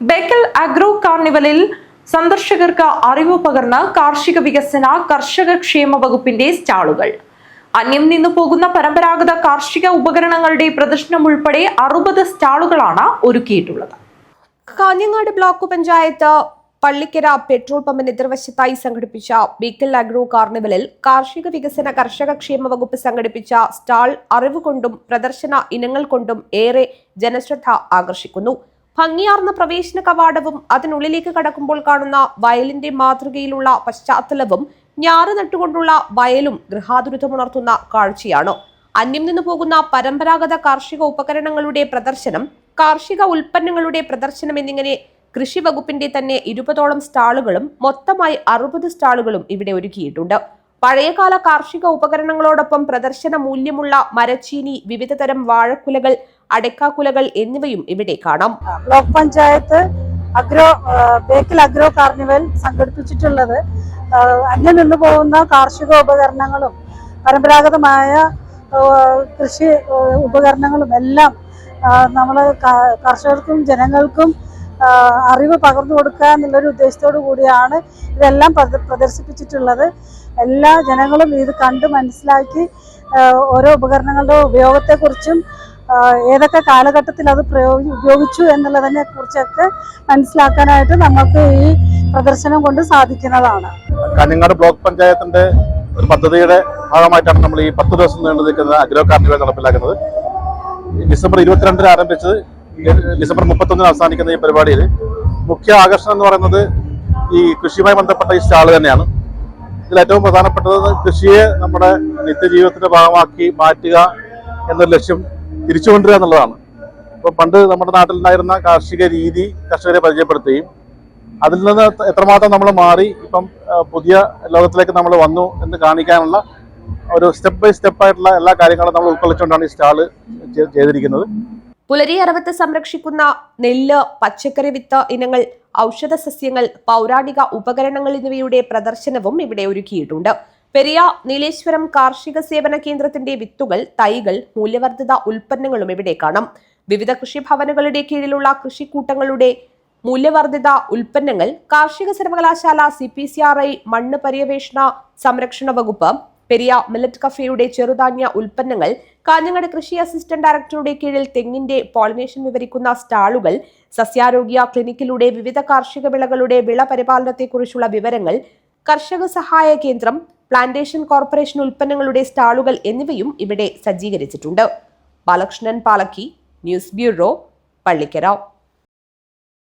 Bekal agro കാർണിവലിൽ സന്ദർശകർക്ക് അറിവ് പകർന്ന് കാർഷിക വികസന കർഷക ക്ഷേമ വകുപ്പിന്റെ സ്റ്റാളുകൾ. അന്യം നിന്നു പോകുന്ന പരമ്പരാഗത കാർഷിക ഉപകരണങ്ങളുടെ പ്രദർശനം ഉൾപ്പെടെ അറുപത് സ്റ്റാളുകളാണ് ഒരുക്കിയിട്ടുള്ളത്. കാഞ്ഞങ്ങാട് ബ്ലോക്ക് പഞ്ചായത്ത് പള്ളിക്കര പെട്രോൾ പമ്പിന് എതിർവശത്തായി സംഘടിപ്പിച്ച ബീക്കൽ അഗ്രോ കാർണിവലിൽ കാർഷിക വികസന കർഷക ക്ഷേമ വകുപ്പ് സംഘടിപ്പിച്ച സ്റ്റാൾ അറിവ് കൊണ്ടും പ്രദർശന ഇനങ്ങൾ കൊണ്ടും ഏറെ ജനശ്രദ്ധ ആകർഷിക്കുന്നു. ഭംഗിയാർന്ന പ്രവേശന കവാടവും അതിനുള്ളിലേക്ക് കടക്കുമ്പോൾ കാണുന്ന വയലിന്റെ മാതൃകയിലുള്ള പശ്ചാത്തലവും ഞാറ് നട്ടുകൊണ്ടുള്ള വയലും ഗൃഹാതുരിതമുണർത്തുന്ന കാഴ്ചയാണ്. അന്യം നിന്നു പോകുന്ന പരമ്പരാഗത കാർഷിക ഉപകരണങ്ങളുടെ പ്രദർശനം കാർഷിക ഉൽപ്പന്നങ്ങളുടെ പ്രദർശനം എന്നിങ്ങനെ കൃഷി വകുപ്പിന്റെ തന്നെ ഇരുപതോളം സ്റ്റാളുകളും മൊത്തമായി അറുപത് സ്റ്റാളുകളും ഇവിടെ ഒരുക്കിയിട്ടുണ്ട്. പഴയകാല കാർഷിക ഉപകരണങ്ങളോടൊപ്പം പ്രദർശന മൂല്യമുള്ള മരച്ചീനി വിവിധതരം വാഴക്കുലകൾ അടയ്ക്കാക്കുലകൾ എന്നിവയും ഇവിടെ കാണാം. Block panchayat agro Bekal agro carnival സംഘടിപ്പിച്ചിട്ടുള്ളത് അന്യം നിന്ന് പോകുന്ന കാർഷിക ഉപകരണങ്ങളും പരമ്പരാഗതമായ കൃഷി ഉപകരണങ്ങളും എല്ലാം നമ്മൾ കർഷകർക്കും ജനങ്ങൾക്കും അറിവ് പകർന്നു കൊടുക്കുക എന്നുള്ളൊരു ഉദ്ദേശത്തോടു കൂടിയാണ് ഇതെല്ലാം പ്രദ- പ്രദർശിപ്പിച്ചിട്ടുള്ളത്. എല്ലാ ജനങ്ങളും ഇത് കണ്ട് മനസ്സിലാക്കി ഓരോ ഉപകരണങ്ങളുടെ ഉപയോഗത്തെക്കുറിച്ചും ഏതൊക്കെ കാലഘട്ടത്തിൽ അത് പ്രയോഗി ഉപയോഗിച്ചു എന്നുള്ളതിനെ കുറിച്ചൊക്കെ മനസ്സിലാക്കാനായിട്ട് നമുക്ക് ഈ പ്രദർശനം കൊണ്ട് സാധിക്കുന്നതാണ്. കാഞ്ഞങ്ങാട് ബ്ലോക്ക് പഞ്ചായത്തിന്റെ ഒരു പദ്ധതിയുടെ ഭാഗമായിട്ടാണ് നമ്മൾ ഈ പത്ത് ദിവസം നീണ്ടു നിൽക്കുന്ന അഗ്രോ കാർണിവൽ നടപ്പിലാക്കുന്നത്. ഡിസംബർ ഇരുപത്തിരണ്ടിന് ആരംഭിച്ച് ഡിസംബർ മുപ്പത്തൊന്നിന് അവസാനിക്കുന്ന ഈ പരിപാടിയിൽ. മുഖ്യ ആകർഷണം എന്ന് പറയുന്നത് ഈ കൃഷിയുമായി ബന്ധപ്പെട്ട ഈ സ്റ്റാൾ തന്നെയാണ്. ഇതിൽ ഏറ്റവും പ്രധാനപ്പെട്ടത് കൃഷിയെ നമ്മുടെ നിത്യജീവിതത്തിന്റെ ഭാഗമാക്കി മാറ്റുക എന്നൊരു ലക്ഷ്യം തിരിച്ചു കൊണ്ടുവരിക എന്നുള്ളതാണ്. ഇപ്പോൾ പണ്ട് നമ്മുടെ നാട്ടിലുണ്ടായിരുന്ന കാർഷിക രീതി കർഷകരെ പരിചയപ്പെടുത്തുകയും അതിൽ നിന്ന് എത്രമാത്രം നമ്മൾ മാറി ഇപ്പം പുതിയ ലോകത്തിലേക്ക് നമ്മൾ വന്നു എന്ന് കാണിക്കാനുള്ള ഒരു സ്റ്റെപ്പ് ബൈ സ്റ്റെപ്പ് ആയിട്ടുള്ള എല്ലാ കാര്യങ്ങളും നമ്മൾ ഉൾക്കൊള്ളിച്ചുകൊണ്ടാണ് ഈ സ്റ്റാൾ ചെയ്തിരിക്കുന്നത്. പുലരി അറവത്ത് സംരക്ഷിക്കുന്ന നെല്ല് പച്ചക്കറി വിത്ത് ഇനങ്ങൾ ഔഷധ സസ്യങ്ങൾ പൗരാണിക ഉപകരണങ്ങൾ എന്നിവയുടെ പ്രദർശനവും ഇവിടെ ഒരുക്കിയിട്ടുണ്ട്. പെരിയ നീലേശ്വരം കാർഷിക സേവന കേന്ദ്രത്തിന്റെ വിത്തുകൾ തൈകൾ മൂല്യവർദ്ധിത ഉൽപ്പന്നങ്ങളും ഇവിടെ കാണാം. വിവിധ കൃഷിഭവനുകളുടെ കീഴിലുള്ള കൃഷിക്കൂട്ടങ്ങളുടെ മൂല്യവർദ്ധിത ഉൽപ്പന്നങ്ങൾ കാർഷിക സർവകലാശാല C P C R I മണ്ണ് പര്യവേഷണ സംരക്ഷണ വകുപ്പ് പെരിയ മില്ലറ്റ് കഫേയുടെ ചെറുധാന്യ ഉൽപ്പന്നങ്ങൾ കാഞ്ഞങ്ങാട് കൃഷി അസിസ്റ്റന്റ് ഡയറക്ടറുടെ കീഴിൽ തെങ്ങിന്റെ പോളിനേഷൻ വിവരിക്കുന്ന സ്റ്റാളുകൾ സസ്യാരോഗ്യ ക്ലിനിക്കിലൂടെ വിവിധ കാർഷിക വിളകളുടെ വിള പരിപാലനത്തെക്കുറിച്ചുള്ള വിവരങ്ങൾ കർഷക സഹായ കേന്ദ്രം പ്ലാന്റേഷൻ കോർപ്പറേഷൻ ഉൽപ്പന്നങ്ങളുടെ സ്റ്റാളുകൾ എന്നിവയും ഇവിടെ സജ്ജീകരിച്ചിട്ടുണ്ട്. Balakrishnan Palakki news bureau Pallikkara.